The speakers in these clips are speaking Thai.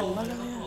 什么了呀？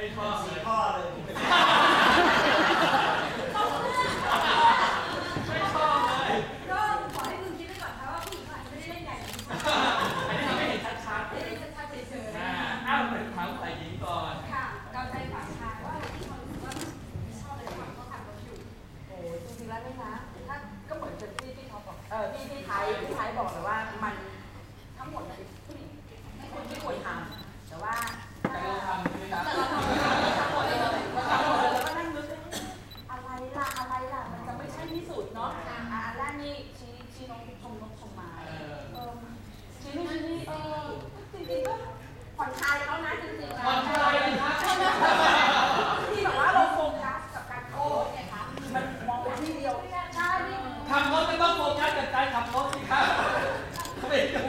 ไม่ชอบสี่ข้อเลยไม่ชอบเลยก็ขอให้มึงคิดไว้ก่อนค่ะว่าผู้หญิงไม่ได้เล่นใหญ่แบอันนี้ทเห็นชัดๆได้เล่นชัดๆเฉยอ่อ้าวเป็นถามฝ่าหญิงก่อนค่ะกาใจฝ่ายชายว่าที่เขารู้กว่าไม่ชอบเลยโทอ้โอ้จริงๆแล้วไมนะถ้าก็เหมือนที่พี่ทอปบอกเออพี่พี่ไทยพี่ยบอกแต่ว่า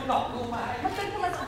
老路嘛，哎，他跟。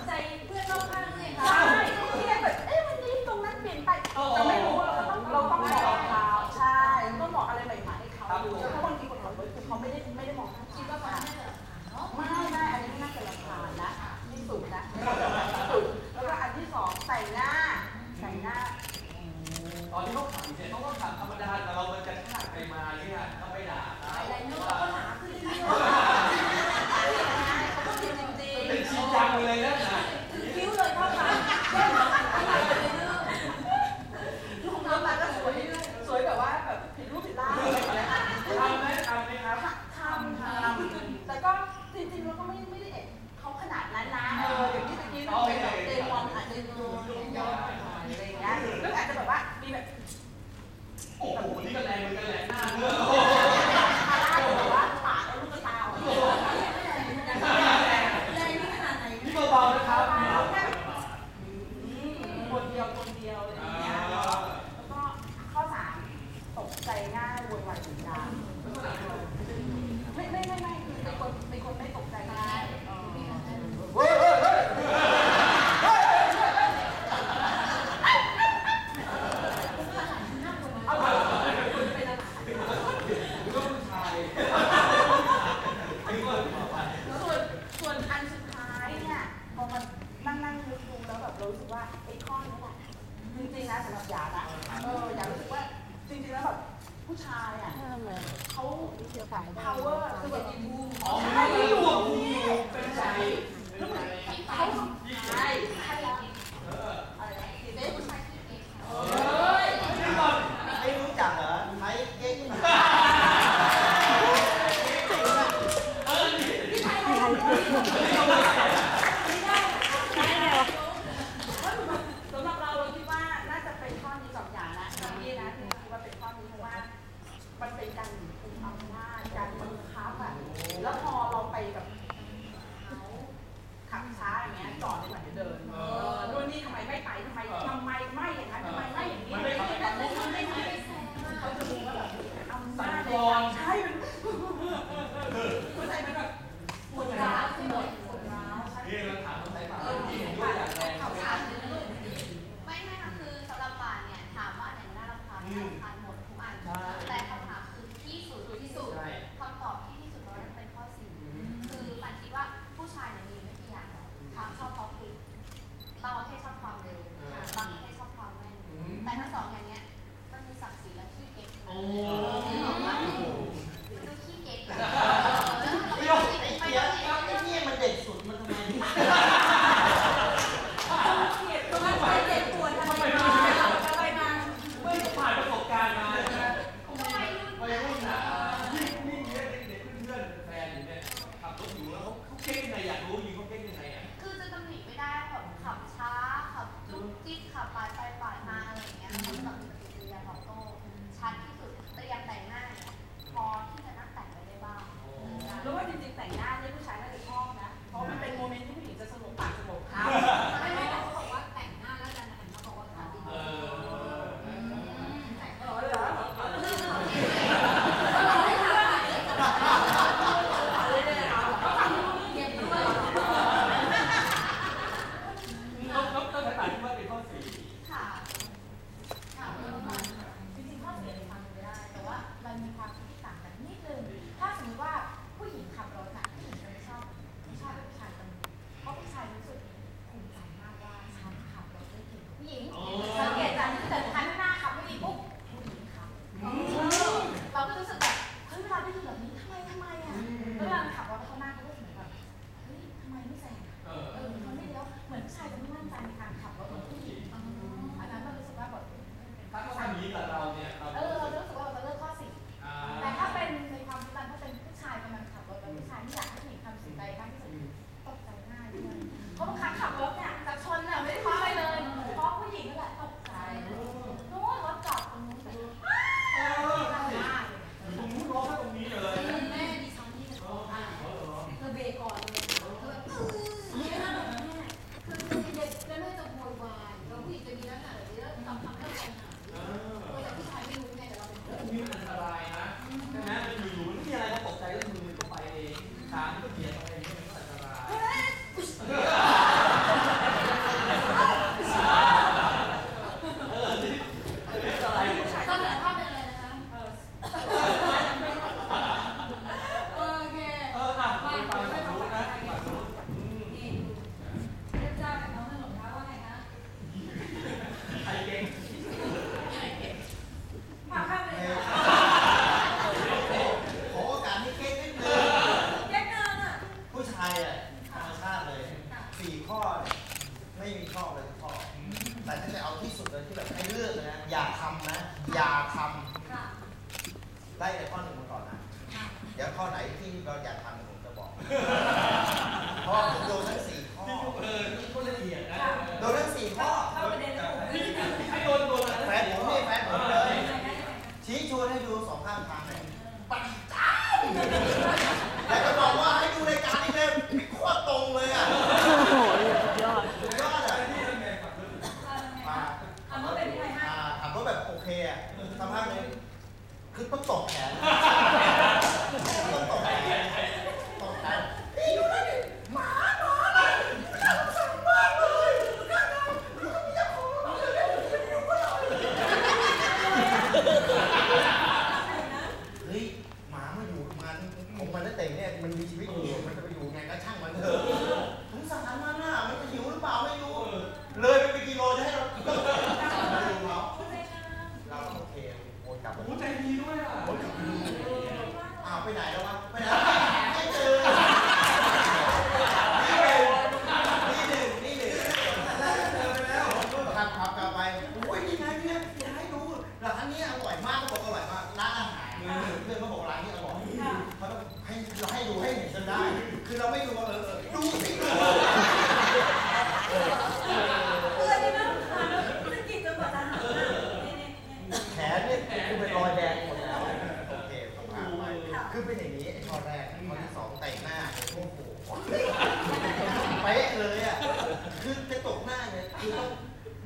ทยอะธรรมชาติเลยสี่ข้อเนี่ยไม่มีข้อเลยข้อ แต่ถ้าจะเอาที่สุดเลยที่แบบให้เลือกเลยนะ อย่าทำนะ อย่าทำไล่ในข้อหนึ่งมาก่อนนะ เดี๋ยวข้อไหนที่เราอยากทำผมจะบอก เพราะผมโดนทั้งสี่ข้อ เออนี่ก็ละเอียดนะโดนทั้งสี่ข้อ เข้าประเด็นแล้ผมไม่ให้โดนโดนอะไรแฟนผมนี่แฟนผมเลย ชี้ชวนให้ดูสองข้างทางเลยปังจ้า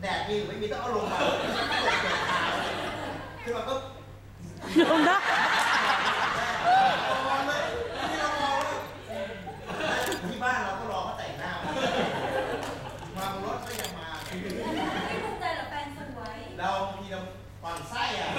แดดดีหรือไม่มีต้องเอาลงมาคือเราก็ลงนะที่บ้านเราก็รอเขาแต่งหน้า มาบนรถก็ยังมาไม่ถูกใจหรอแฟนสวย เราบางทีเราปั่นไส้อะ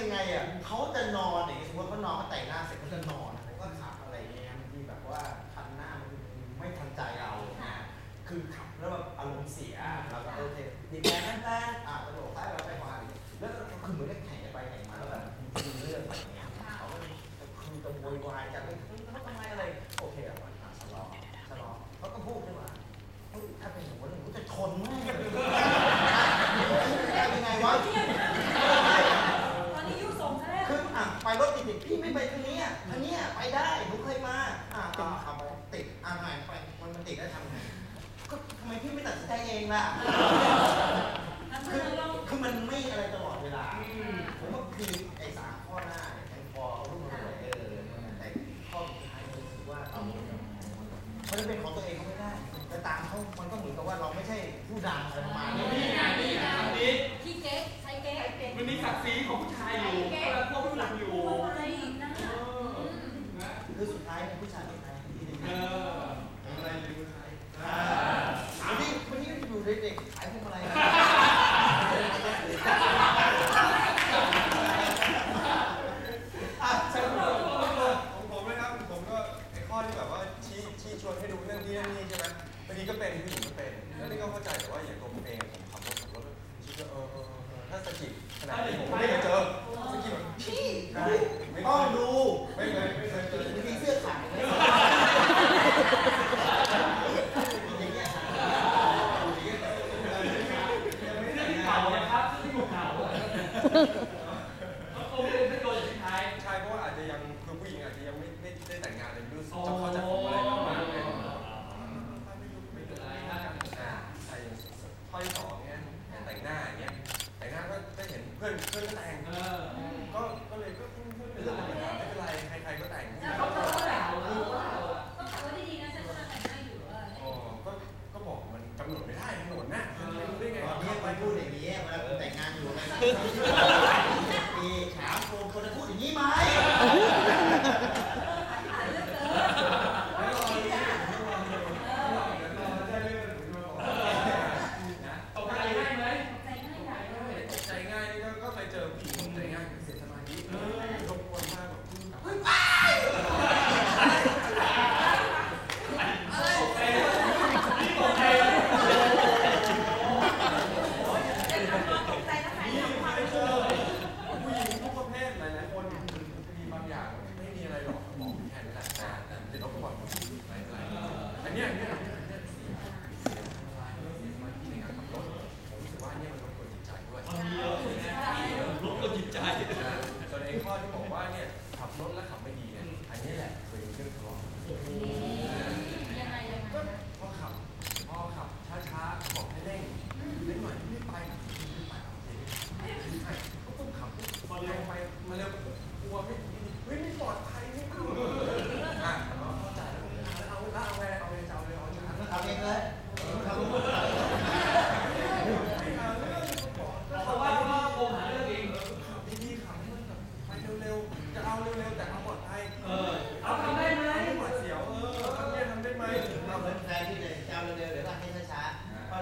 ยังไงอะเขาจะนอนอย่างเงี้ยสมมติเขานอนเขาแต่งหน้าเสร็จเขาจะนอนเขาก็ขับอะไรเงี้ยบางทีแบบว่า ล่ะ คือคือมันไม่อะไรตลอดเวลา ผมว่าคือไอ้สามข้อหน้าเนี่ยยังพอรุ่งเรือเลยแต่ข้อสุดท้ายผมรู้สึว่าเราเพราะนั้นเป็นของตัวเองก็ไม่ได้ แต่ตามเขามันก็เหมือนกับว่าเราไม่ใช่ผู้ดังอะไรประมาณนี้ นี่นี่นนี้พี่เก๊ใช้เก๊มันมีศักดิ์ศรีของผู้ชายอยู่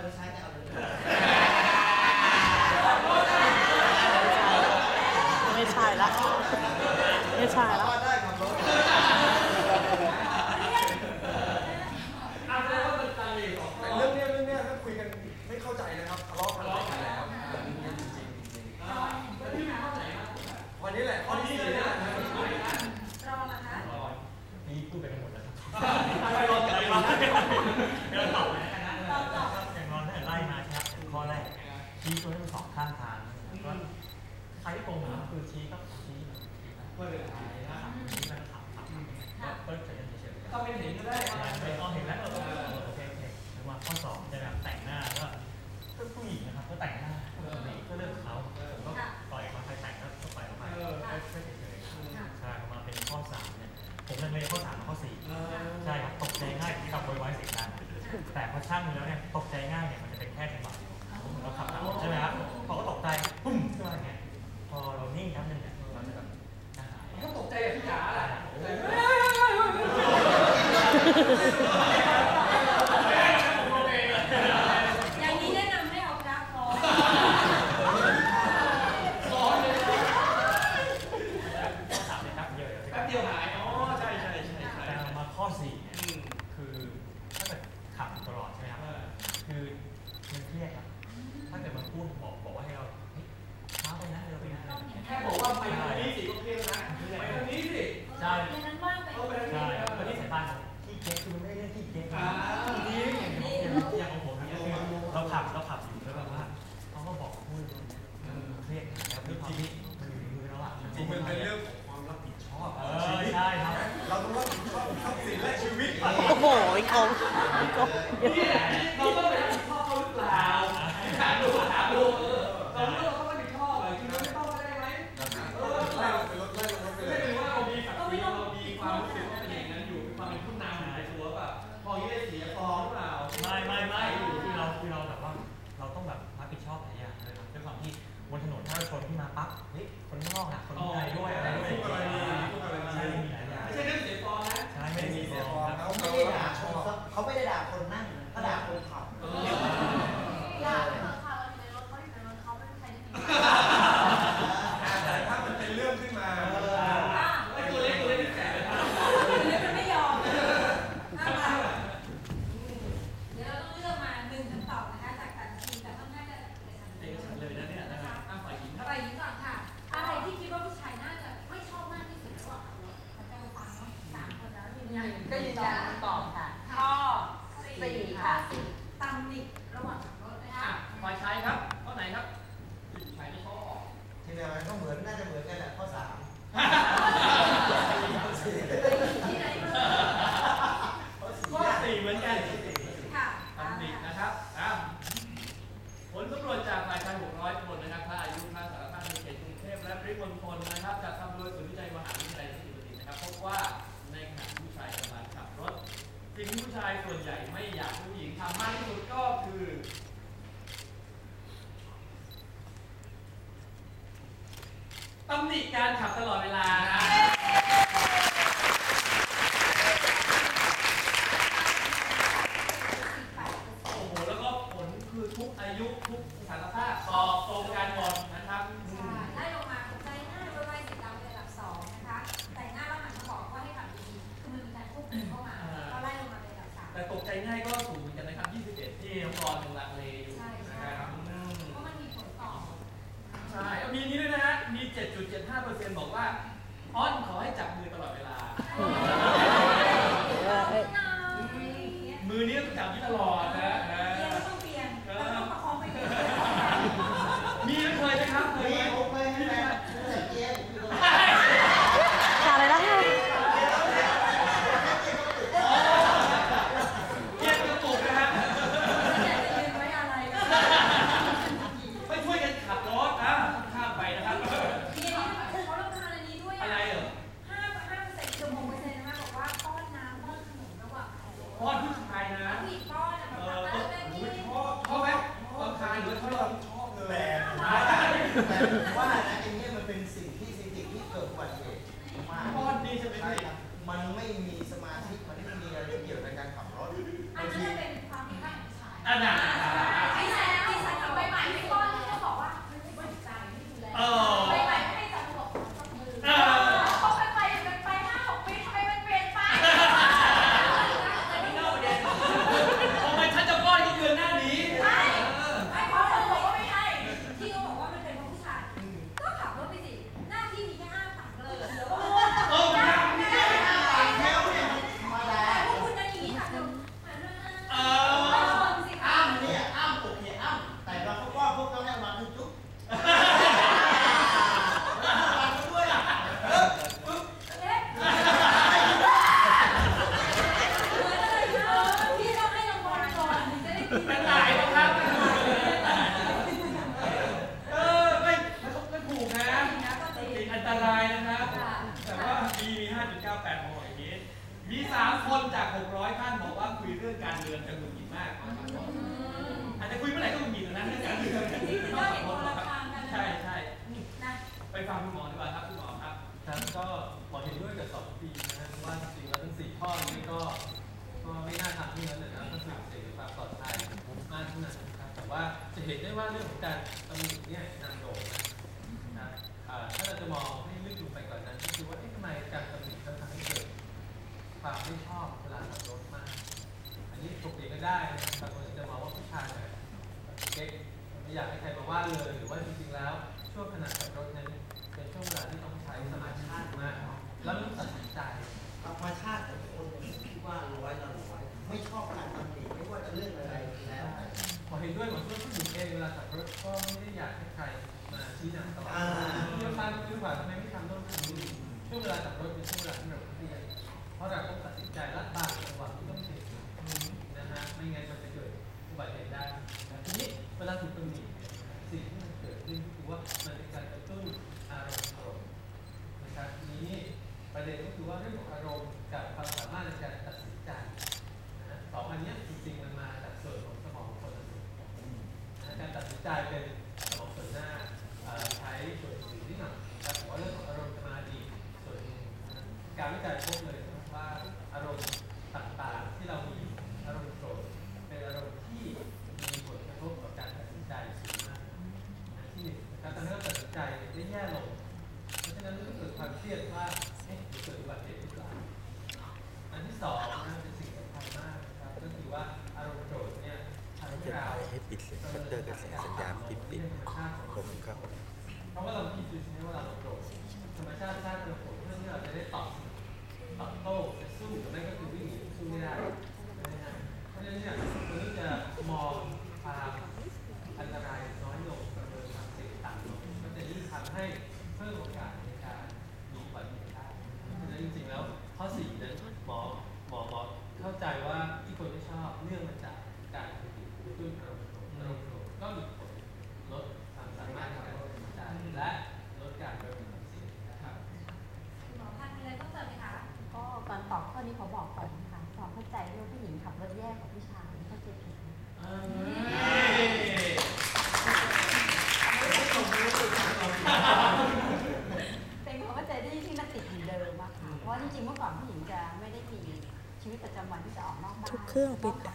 website that I would ผมลังเลข้อสามข้อสี่ใช่ครับตกใจง่ายกับไวไวาเสียงดังแต่พอช่างแล้วเนี่ยตกใจง่ายเนี่ยมันจะเป็นแค่จังหวะเดียวราขับตามใช่ไหมครับพอก็ตกใจปุ้มก็อย่างเงี้ยพอเรานิ่งครั้งหนึ่งเนี่ยันเป็นเรื่องของความรับผิดชอบชีวิตใช่ครับ เราต้องรับผิดชอบทรัพย์สินและชีวิต โอ้โหของไอ้อง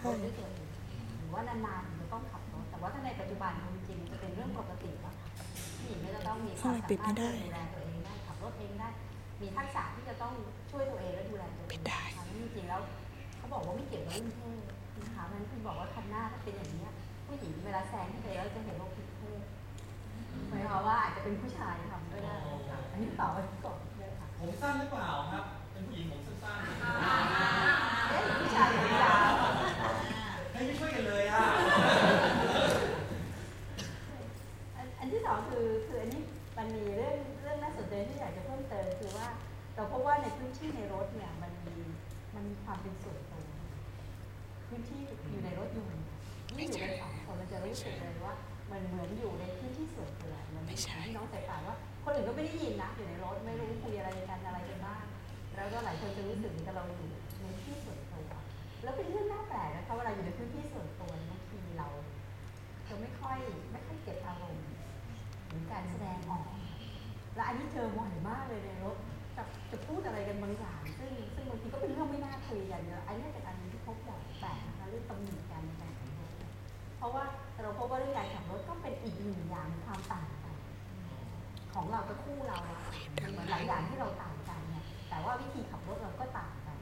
ปิดต้ขับรถด้วยตัวเองหรือว่านานๆจะต้องขับรถแต่ว่าถ้าในปัจจุบันจริงๆจะเป็นเรื่องปกติแล้วค่ะผู้หญิงก็จะต้องมีความสามารถปิดไม่ได้ดูแลตัวเองได้ขับรถเองได้ มีทักษะที่จะต้องช่วยตัวเองและดูแลตัวเองนะคะนั่นจริงๆแล้วเขาบอกว่าไม่เกี่ยวกับรุ่นเพศนะคะมันคือบอกว่าคันหน้าถ้าเป็นอย่างนี้ยผู้หญิงเวลาแซงขึ้นไปแล้วจะเห็นว่าผิดเพศหมายความว่าอาจจะเป็นผู้ชายทำก็ได้ค่ะอันนี้ตอบไปก่อนเลยค่ะผมสั้นหรือเปล่าครับ เป็นผู้หญิงผมสั้น เอ๊ะผู้ชายหรือยาว ๆให้ไม่ช่วยกันเลยอะ อันอันที่สองคือคืออันนี้มันมีเรื่องเรื่องน่าสนใจที่อยากจะเพิ่มเติมคือว่าเราพบว่าในพื้นที่ในรถเนี่ยมันมีมันมีความเป็นส่วนตัวพื้นที่อยู่ในรถยนต์ยิ่งอยู่ในสองคนเราจะรู้สึกเลยว่า มันเหมือนอยู่ในพื้นที่ส่วนตัวมันไม่ใช่น้องสายป่านว่า คนอื่น ก็ไม่ได้ยินนะอยู่ในรถไม่รู้คุยอะไรกันอะไรกันบ้างแล้วก็หลายคนจะรู้สึกเหมือนกับเราอยู่ในที่ส่วนตัวแล้วเป็นเรื่องน่าแปลกนะคะเวลาอยู่ในพื้นที่ส่วนตัวบางทีเราจะไม่ค่อยไม่ค่อยเก็บอารมณ์หรือการแสดงออก และอันนี้เจอบ่อยมากเลยในรถจะจะพูดอะไรกันบางอย่างซึ่งซึ่งบางทีก็เป็นเรื่องไม่น่าคุยกันเนอะอันนี้ เรากับคู่เราอะมันเหมือนหลายอย่างที่เราต่างกันเนี่ยแต่ว่าวิธีขับรถเราก็ต่างกัน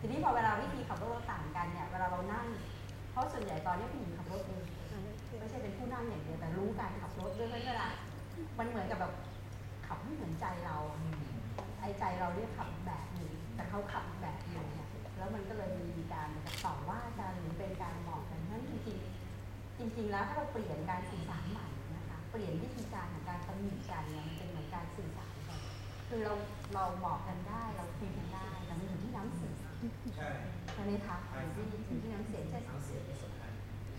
ทีนี้พอเวลาวิธีขับรถเราต่างกันเนี่ยเวลาเรานั่ง เพราะส่วนใหญ่ตอนนี้ผู้หญิงขับรถเองไม่ใช่เป็นผู้นั่งอย่างเดียวแต่รู้การขับรถด้วยเพราะฉะนั้นเวลามันเหมือนกับแบบขับไม่เหมือนใจเราไอ้ใจเราเรียกขับแบบหนึ่งแต่เขาขับแบบหนึงเนี่ยแล้วมันก็เลยมีการเหมือนกับต่อว่ากันหรือเป็นการบอกกันเพรานั้นจริงจริงๆแล้วถ้าเราเปลี่ยนการสื่อสารใหม่นะคะ เปลี่ยนวิธีการของการตำหนิกันเนี่ยมันเป็น การสื่อสารกันคือเราเราบอกกันได้เราคุยกันได้แต่มันอยู่ที่น้ำเสียงใช่ไหมคะที่องที่น้ำเสียงใช่น้ำเสียงเป็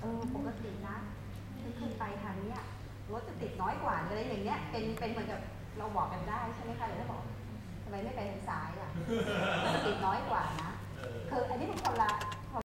ออปกตินะคือเคยไปทางเนี้ยรถจะติดน้อยกว่าอะไรอย่างเงี้ยเป็นเป็นเหมือนกับเราบอกกันได้ใช่ไหมคะหรือเราบอกทำไมไม่ไปทางซ้ายอะติดน้อยกว่านะคืออันนี้เป็นคนละ